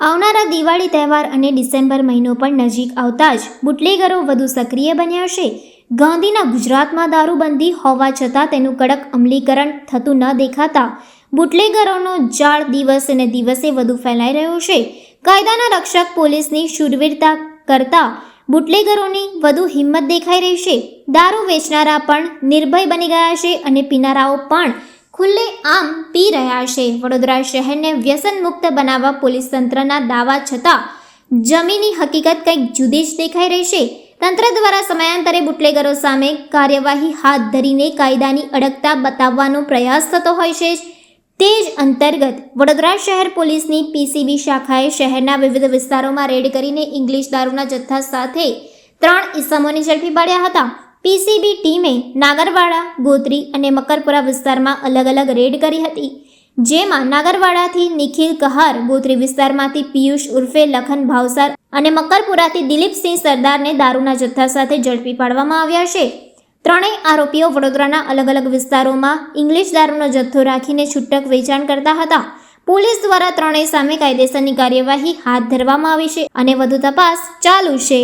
આવનારા દિવાળી તહેવાર અને ડિસેમ્બર મહિનો પણ નજીક આવતા જ બુટલેગરો વધુ સક્રિય બન્યા છે. ગાંધીના ગુજરાતમાં દારૂબંધી હોવા છતાં તેનું કડક અમલીકરણ થતું ન દેખાતા બુટલેગરોનો જાળ દિવસે ને દિવસે વધુ ફેલાઈ રહ્યો છે. કાયદાના રક્ષક પોલીસની શૂરવીરતા કરતા બુટલેગરોની વધુ હિંમત દેખાઈ રહી છે. દારૂ વેચનારા પણ નિર્ભય બની ગયા છે અને પીનારાઓ પણ ખુલ્લે આમ પી રહ્યા છે. વડોદરા શહેરને વ્યસન મુક્ત બનાવવા પોલીસ તંત્રના દાવા છતાં જમીની હકીકત કંઈક જુદી જ દેખાઈ રહી છે. તંત્ર દ્વારા સમયાંતરે બુટલેગરો સામે કાર્યવાહી હાથ ધરીને કાયદાની અડગતા બતાવવાનો પ્રયાસ થતો હોય છે. તે જ અંતર્ગત વડોદરા શહેર પોલીસની પીસીબી શાખાએ શહેરના વિવિધ વિસ્તારોમાં રેડ કરીને ઇંગ્લિશ દારૂના જથ્થા સાથે ત્રણ ઇસમોને ઝડપી પાડ્યા હતા. પીસીબી ટીમે નાગરવાડા, ગોત્રી અને મકરપુરા વિસ્તારમાં અલગ અલગ રેડ કરી હતી. જેમાં નાગરવાડાથી નિખિલ કહાર, ગોત્રી વિસ્તારમાંથી પિયુષ ઉર્ફે લખન ભાવસાર અને મકરપુરાથી દિલીપસિંહ સરદારને દારૂના જથ્થા સાથે ઝડપી પાડવામાં આવ્યા છે. ત્રણેય આરોપીઓ વડોદરાના અલગ અલગ વિસ્તારોમાં ઇંગ્લિશ દારૂનો જથ્થો રાખીને છૂટક વેચાણ કરતા હતા. પોલીસ દ્વારા ત્રણેય સામે કાયદેસરની કાર્યવાહી હાથ ધરવામાં આવી છે અને વધુ તપાસ ચાલુ છે.